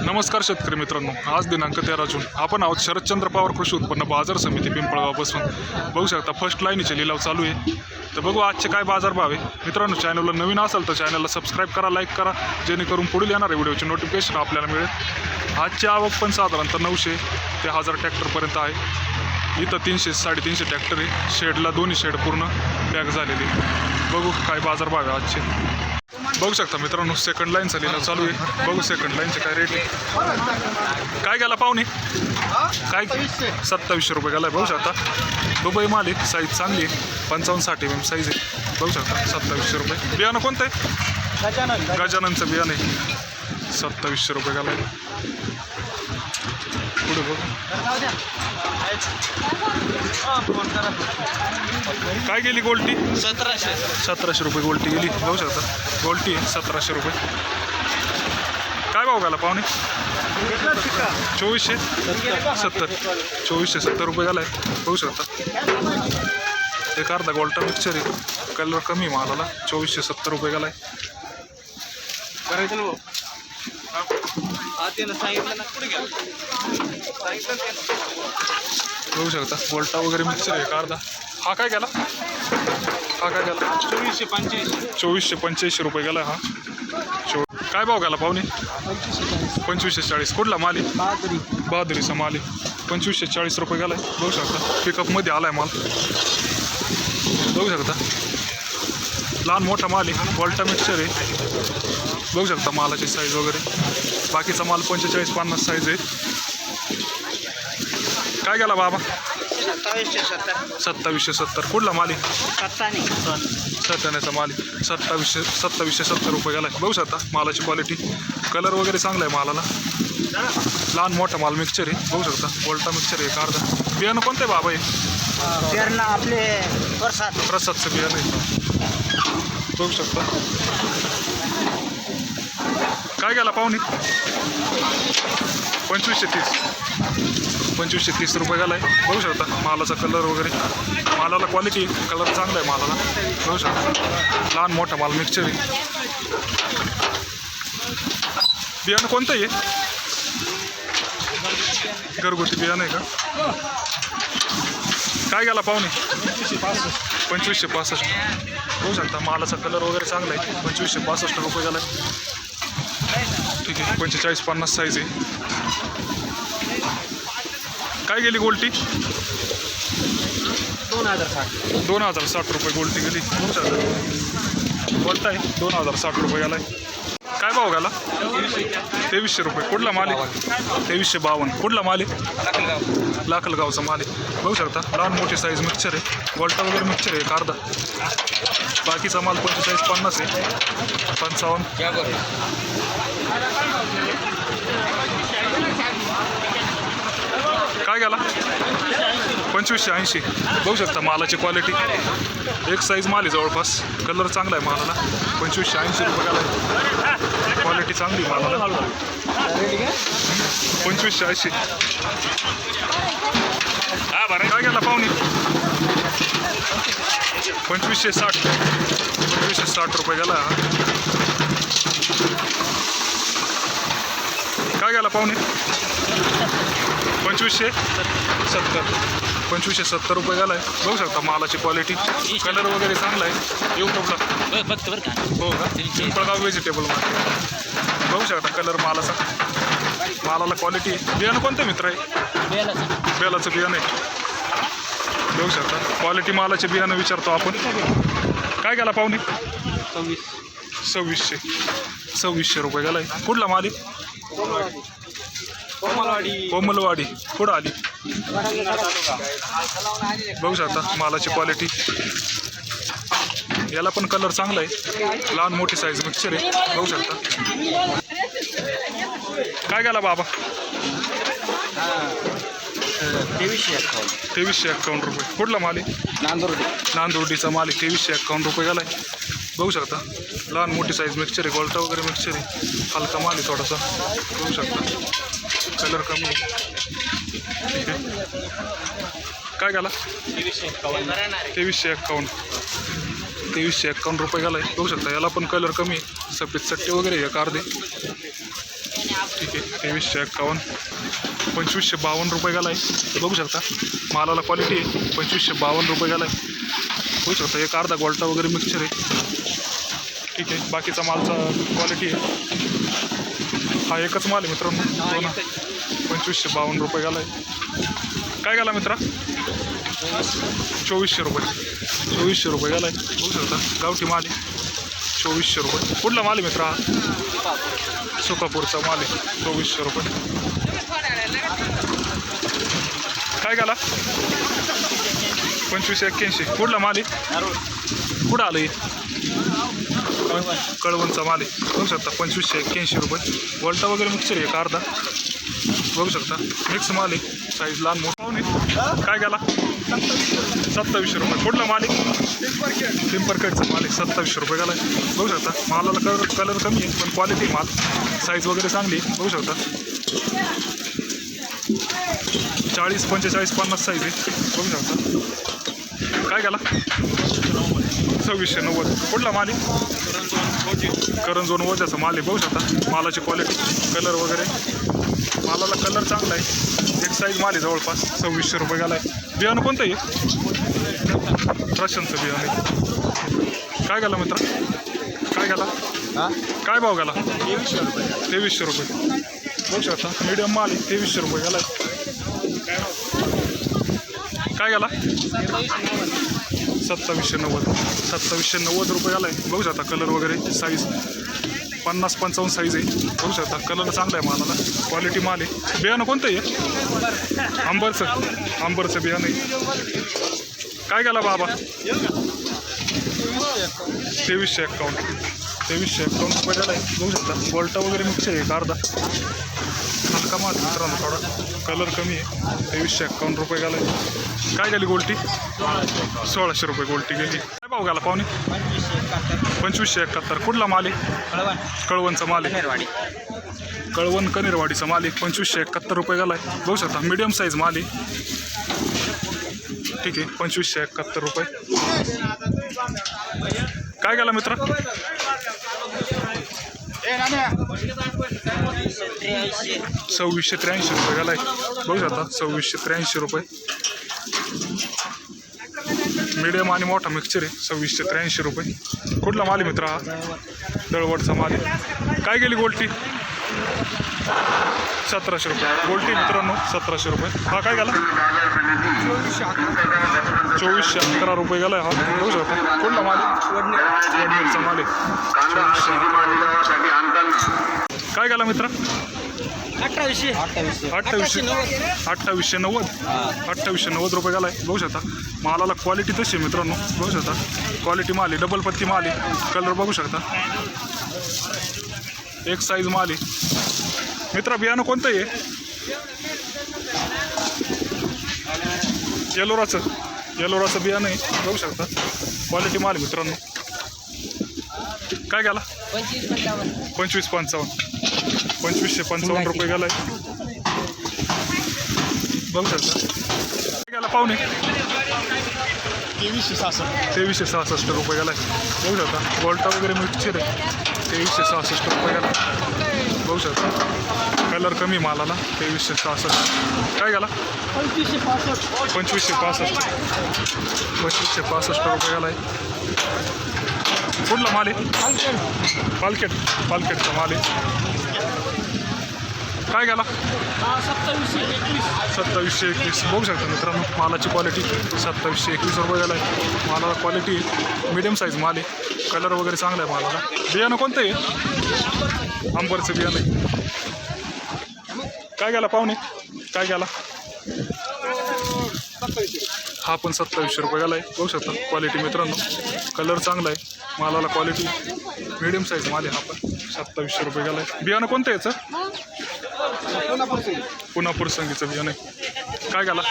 नमस्कार शेतकरी मित्रांनो आज दिनांक तेरा जून. आपण आहोत शरदचंद्र पवार कृषी उत्पन्न बाजार समिती पिंपळगाव बसून बघू शकता फर्स्ट लाईनीचे लिलाव चालू आहे. तर बघू आजचे काय बाजार भाव आहे. मित्रांनो चॅनलला नवीन असाल तर चॅनलला सबस्क्राईब करा लाईक करा. जेणेकरून पुढील येणाऱ्या व्हिडिओचे नोटिफिकेशन आपल्याला मिळेल. आजची आवक पण साधारणतः नऊशे ते हजार ट्रॅक्टरपर्यंत आहे. इथं तीनशे साडेतीनशे ट्रॅक्टर आहे. शेडला दोन्ही शेड पूर्ण पॅक झालेली. बघू काय बाजार भाव आहे आजचे. बघू शकता मित्रांनो सेकंड लाईनचा लिलाव चालू आहे. बघू सेकंड लाईनचे काय रेट आहे. काय गेला पाहुणे? काय? सत्तावीसशे रुपये गेला बघू शकता. दुबई माल आहे साईज चांगली आहे. पंचावन्न साठ एम एम साईज आहे. बघू शकता सत्तावीसशे रुपये. बियाणं कोणतं आहे? गजाननचं बियाणं आहे. सत्तावीसशे रुपये गेलाय. पुढे बघू. काय गेली गोल्टी? सतराशे. सतराशे रुपये गोल्टी गेली. बघू शकता. गोल्टी आहे सतराशे रुपये. काय भाव गेला पाहुणे? चोवीसशे? सत्तर. चोवीसशे सत्तर रुपये गेलाय. बघू शकता. एक अर्धा गोल्टा मिक्सर आहे. कलर कमी आहे मालाला. चोवीसशे सत्तर रुपये गेलाय. करायचं ना भाऊ. हा त्यानं सांगितलं ना कुठे गेलं? सांगितलं ना त्यानं. बघू शकता गोल्टा वगैरे मिक्सर आहे एक अर्धा. हा काय गेला? हा काय गेला? चोवीसशे पंच्याऐंशी. चोवीसशे पंच्याऐंशी रुपये गेला हा. चो काय भाव गेला पाहुणे? पंचवीसशे चाळीस. कुठला माल आहे? बहादुरी. बहादुरीचा माल आहे. पंचवीसशे चाळीस रुपये गेलाय. बघू शकता पिकअपमध्ये आलाय माल. बघू शकता. लहान मोठा माल आहे. वॉल्टा मिक्सचर आहे. बघू शकता मालाची साईज वगैरे. बाकीचा माल पंचेचाळीस पन्नास साईज आहे काय गेला बाबा? सत्तावीसशे सत्तर. सत्तावीसशे सत्तर. कुठला माल आहे? सत्त्याण्णवचा माल आहे. सत्तावीसशे सत्तावीसशे सत्तर रुपये गेलाय. बघू शकता मालाची क्वालिटी कलर वगैरे चांगला आहे मालाला. लहान मोठा माल मिक्सचर आहे. बघू शकता. वोल्टा मिक्सचर आहे एक अर्धा. बियाणं कोणतं आहे बाबा आहे पेरणा आपले प्रसाद. प्रसादचं बियाणं आहे. बघू शकता. काय गेला पाहुणे? पंचवीसशे तीस. पंचवीसशे तीस रुपये गेलाय बघू शकता मालाचा कलर वगैरे. मालाला क्वालिटी कलर चांगला आहे मालाला. बघू शकता. लहान मोठा माल मिक्सचर आहे. बियाणं कोणतं आहे? घरगुती बियाणं आहे का? काय गेला पाहुणे? पंचवीसशे पासष्ट. होऊ शकता मालाचा कलर वगैरे चांगला आहे. पंचवीसशे पासष्ट रुपये गेला ठीक आहे पंचेचाळीस पन्नास साईज आहे. काय गेली गोल्टी? दोन हजार साठ. दोन हजार साठ रुपये गोल्टी गेली. गोल्टा आहे? दोन हजार साठ रुपये गेलाय काय भाव गेला? तेवीसशे रुपये. कुठला माल आहे? तेवीसशे बावन्न. कुठला माल आहे? लाखलगावचा माल आहे. बघू शकता लहान मोठी साईज मिक्सचर आहे. वॉल्टा वगैरे मिक्सचर आहे अर्धा. बाकीचा माल पंचेचाळीस पन्नास आहे. पंचावन्न. काय गेला? पंचवीसशे ऐंशी. बघू शकता मालाची क्वालिटी एक साईज माल आहे जवळपास. कलर चांगला आहे मालाला. पंचवीसशे ऐंशी रुपये क्वालिटी चांगली मालाला. पंचवीसशे ऐंशी. हा बरं. काय गेला पाहुणे? पंचवीसशे साठ. पंचवीसशे साठ रुपये गेला हा. काय गेला पाहुणे. पंचवीसशे सत्तर. पंचवीसशे सत्तर रुपये गेलाय. बघू शकता मालाची क्वालिटी कलर वगैरे चांगला आहे यूट्यूबला फक्त बरं का. हो का? पिंपळगाव व्हेजिटेबल मार्केट बघू शकता कलर मालाचा. मालाला क्वालिटी बियाणं कोणतं मित्र आहे? बेलाचं बियाणं आहे. बघू शकता. क्वालिटी मालाचे बियाणं विचारतो आपण. काय गेला पाहुणे? सव्वीस. सव्वीसशे. सव्वीसशे रुपये गेलाय. कुठला माल आहे? कोमलवाडी. कोमलवाडी. कुठं आली? बघू शकता मालाची क्वालिटी याला पण कलर चांगला आहे. लहान मोठी साईज मिक्सचर आहे. बघू शकता. काय गेला बाबा? तेवीसशे अठ्ठावन्न तेवीसशे एक्कावन्न रुपये. कुठला माल आहे? नांदुर्डी. नांदुर्डीचा माल आहे. तेवीसशे एक्कावन्न रुपये गेला आहे बघू शकता. लहान मोठी साईज मिक्सचर आहे गोल्टा वगैरे मिक्सचर आहे. हलका माल आहे थोडासा. बघू शकता. कलर कमी आहे. ठीक आहे. काय गेला तेवीसशे एक्कावन्न. तेवीसशे एक्कावन्न रुपये गेला आहे बघू शकता याला पण कलर कमी आहे. सफेद चट्टे वगैरे आहे कार अर्धे. ठीक आहे. तेवीसशे एक्कावन्न. पंचवीसशे बावन्न रुपये गेला आहे बघू शकता मालाला क्वालिटी आहे. पंचवीसशे बावन्न रुपये गेला आहे बघू शकता एक अर्धा गोल्टा वगैरे मिक्सचर आहे. ठीक आहे. बाकीचा मालचा क्वालिटी आहे. हा एकच माल आहे मित्रांनो. हा, दोन पंचवीसशे बावन्न रुपये गेला आहे काय गेला मित्रा? चोवीसशे रुपये. चोवीसशे रुपये गेला आहे बघू शकता गावठी माल आहे. चोवीसशे रुपये. कुठला माल आहे मित्रा? हा सुकापूरचा माल आहे. चोवीसशे रुपये. काय गेला पंचवीसशे एक्क्याऐंशी. कुठला माल आहे? कुठं आलं आहे कळवणचा माल आहे. बघू शकता पंचवीसशे एक्क्याऐंशी रुपये. वोल्टा वगैरे मिक्सर आहे का अर्धा? बघू शकता. मिक्स माल आहे. साईज लहान मोठा. काय गेला? सत्तावीसशे रुपये. कुठला माल आहे? पिंपरकडचा माल आहे. सत्तावीसशे रुपये गेला. बघू शकता. मालाला कलर कलर कमी आहे पण क्वालिटी माल. साईज वगैरे चांगली आहे. बघू शकता. चाळीस पंचेचाळीस पन्नास साईज आहे. बघू शकता काय गेला? सव्वीसशे नव्वद. कुठला माल आहे? करंजोन वजाचा माल आहे. बघू शकता. मालाची क्वालिटी कलर वगैरे. मालाला कलर चांगला आहे. एक साईज माल आहे जवळपास. सव्वीसशे रुपये गेला आहे बियाणं कोणतं आहे? रशनचं बियाणं आहे. काय गेला मित्र? काय गेला? हा? काय भाव गेला? तेवीसशे रुपये. तेवीसशे रुपये. बघू शकता. मीडियम माल आहे. तेवीसशे रुपये गेला आहे काय गेला? सत्तावीसशे नव्वद. सत्तावीसशे नव्वद रुपये आला आहे बघू शकता कलर वगैरे साईज पन्नास पंचावन्न साईज आहे. बघू शकता कलर चांगला आहे मालाला. क्वालिटी माल आहे. बियाणं कोणतं आहे? आंबरचं आंबरचं बियाणं आहे. काय गेला बाबा? तेवीसशे अकाउंट तेवीसशे दोन रुपये झाला आहे बघू शकता बोल्टा वगैरे मिक्स आहे का अर्धा. हलका माल मित्रांनो थोडा. कलर कमी आहे. तेवीसशे एक्कावन्न रुपये गेला. आहे काय गेली गोल्टी सोळाशे रुपये गोल्टी गेली. काय भाव गेला पाहुणे? पंचवीसशे एकाहत्तर. कुठला माल आहे? कळवणचा माल आहे. कळवण कनेरवाडीचा माल आहे. पंचवीसशे एकाहत्तर रुपये गेला आहे. बघू शकता मिडियम साईज माल आहे. ठीक आहे पंचवीसशे एकाहत्तर रुपये. काय गेला मित्र? सव्वीसशे त्र्याऐंशी रुपये गेला आहे बघू शकता सव्वीसशे त्र्याऐंशी रुपये. मीडियम आणि मोठा मिक्सचर आहे सव्वीसशे त्र्याऐंशी रुपये. कुठला माल आहे मित्र हा? दळवडचा माल काय गेली गोल्टी? सतराशे रुपये. गोल्टी मित्रांनो सतराशे रुपये. हा काय गेला? चोवीसशे अकरा रुपये गेला हा. बघू शकता. कुठला माल आहे? वडनेरचा माल आहे. चोवीसशे अकरा. काय गेला मित्र? अठ्ठावीसशे. अठ्ठावीसशे. अठ्ठावीसशे. अठ्ठावीसशे नव्वद. अठ्ठावीसशे नव्वद रुपये गेला आहे बघू शकता. मालाला क्वालिटी तशी आहे मित्रांनो. बघू शकता. क्वालिटी माल आहे. डबल पत्ती माल आहे. कलर बघू शकता. एक साईज माल आहे. मित्रा बियाणं कोणतं आहे? येलोराचं येलोराचं बियाणं आहे. बघू शकता. क्वालिटी माल मित्रांनो. काय गेला? पंचवीस पंचावन्न. पंचवीस पंचावन्न पंचवीसशे पंचावन्न रुपये गेलाय. बघू शकता. काय गेला? पाहुणे? तेवीसशे सहासष्ट. तेवीसशे सहासष्ट रुपये गेलाय. बघू शकता. गोल्टा वगैरे मिक्सचर आहे. तेवीसशे सहासष्ट रुपये गेला बघू शकता. कलर कमी मालाला तेवीसशे सहासष्ट. काय गेला? पंचवीसशे पासष्ट. पंचवीसशे पासष्ट. पंचवीसशे पासष्ट रुपये गेलाय. कुठला माल आहे? पालखेड. पालखेडचा माल आहे. काय गेला? सत्तावीसशे एकवीस. बघू शकता मित्रांनो मालाची क्वालिटी सत्तावीसशे एकवीस रुपये गेला आहे मालाला क्वालिटी मिडियम साईज माल आहे. कलर वगैरे चांगला आहे मालाला. बियाणं कोणतं आहे? आंबरचं बियाणं आहे. काय गेला पाहुणे? काय गेला हा पण सत्तावीसशे रुपये गेला आहे बघू शकता क्वालिटी मित्रांनो. कलर चांगला आहे. मालाला क्वालिटी मिडियम साईज माल आहे हा पण. सत्तावीसशे रुपये गेला आहे बियाणं कोणतं आहे याचं? पुन्हा संगीचं बियाणं आहे. काय गेला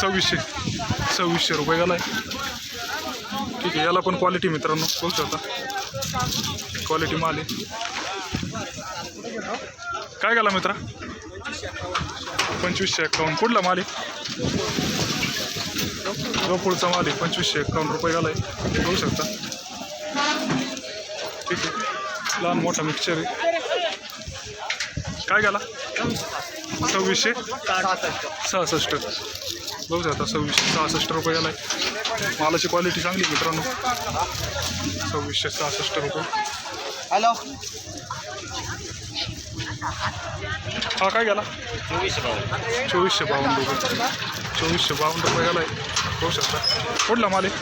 सव्वीसशे. सव्वीसशे रुपये गेला आहे ठीक आहे. याला पण क्वालिटी मित्रांनो. बघू शकता क्वालिटी माल आहे. काय घाला मित्रा? पंचवीसशे एक्कावन्न कुठला माल आहे? गोपुळचा माल आहे. पंचवीसशे एक्कावन्न रुपये गेला आहे बघू शकता. ठीक आहे. लहान मोठा मिक्सचर आहे. काय घाला सव्वीसशे? सहासष्ट. बघू शकता. सव्वीसशे सहासष्ट रुपये गेला मालाची क्वालिटी चांगली मित्रांनो. सव्वीसशे सहासष्ट रुपये. हॅलो. हा काय गेला? चोवीसशे बावन्न. चोवीसशे बावन्न रुपये. चोवीसशे बावन्न रुपये गेला आहे. बघू शकता. कुठला माल आहे?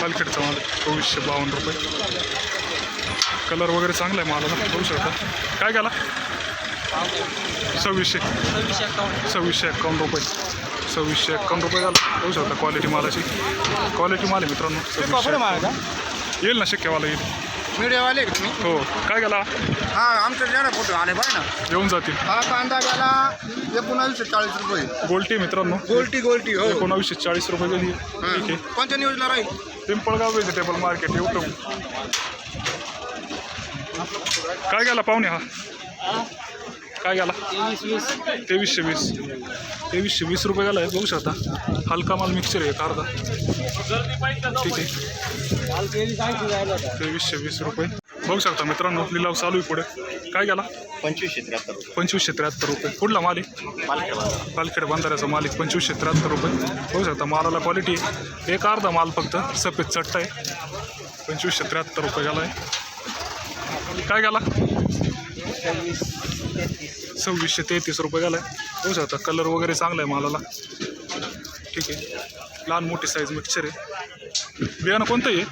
पालखेडचा माल आहे. चोवीसशे बावन्न रुपये. कलर वगैरे चांगला आहे मालाला. बघू शकता. काय गेला? सव्वीसशे. सव्वीसशे अकाउंट सव्वीसशे एक्कावन्न रुपये. सव्वीसशे एक्कावन्न रुपये झाला. बघू शकता क्वालिटी मालाची क्वालिटी माल आहे मित्रांनो येईल ना शक्यवाला येईल. मीडियावाले का तुम्ही? हो. काय गेला? हा आमच्या जरा फोटो आले पाहिजे ना. येऊन जातील. हा कांदा गेला एकोणावीसशे चाळीस रुपये. गोल्टी मित्रांनो. गोल्टी गोल्टी हो. एकोणावीसशे चाळीस रुपये गेली. ठीक आहे. कोणत्या न्यूजला राहील? पिंपळगाव व्हेजिटेबल मार्केट यूट्यूब काय गेला पाहुणे हा? काय गेला वीस तेवीसशे वीस. तेवीसशे वीस रुपये गेला आहे बघू शकता. हलका माल मिक्सचर आहे एक अर्धा. ठीक आहे. तेवीसशे वीस रुपये. बघू शकता मित्रांनो लिलाव चालू आहे पुढे. काय गेला पंचवीसशे त्र्याहत्तर रुपये. पंचवीसशे त्र्याहत्तर रुपये. कुठला माल आहे? मालखेड पालखेड बांधाऱ्याचा माल आहे पंचवीसशे त्र्याहत्तर रुपये. बघू शकता मालाला क्वालिटी एक अर्धा माल फक्त सफेद चट्टा आहे. पंचवीसशे त्र्याहत्तर रुपये गेला आहे काय गेला सव्वीसशे तेहतीस रुपये गेला आहे होऊ शकता कलर वगैरे चांगला आहे मालाला. ठीक आहे. लहान मोठी साईज मिक्सचर आहे. बियाणं कोणतं आहे?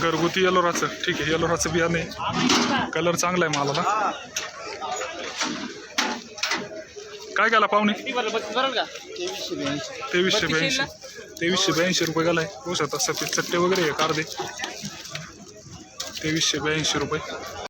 घरगुती येलोराचं ठीक आहे येलोराचं बियाणं आहे. कलर चांगला आहे मालाला. काय गेला पाहुणे? तेवीसशे ब्याऐंशी. तेवीसशे ब्याऐंशी. तेवीसशे ब्याऐंशी रुपये गेलाय. बघू शकता सफेद चट्टे वगैरे आहे कार्दे. तेवीसशे ब्याऐंशी रुपये.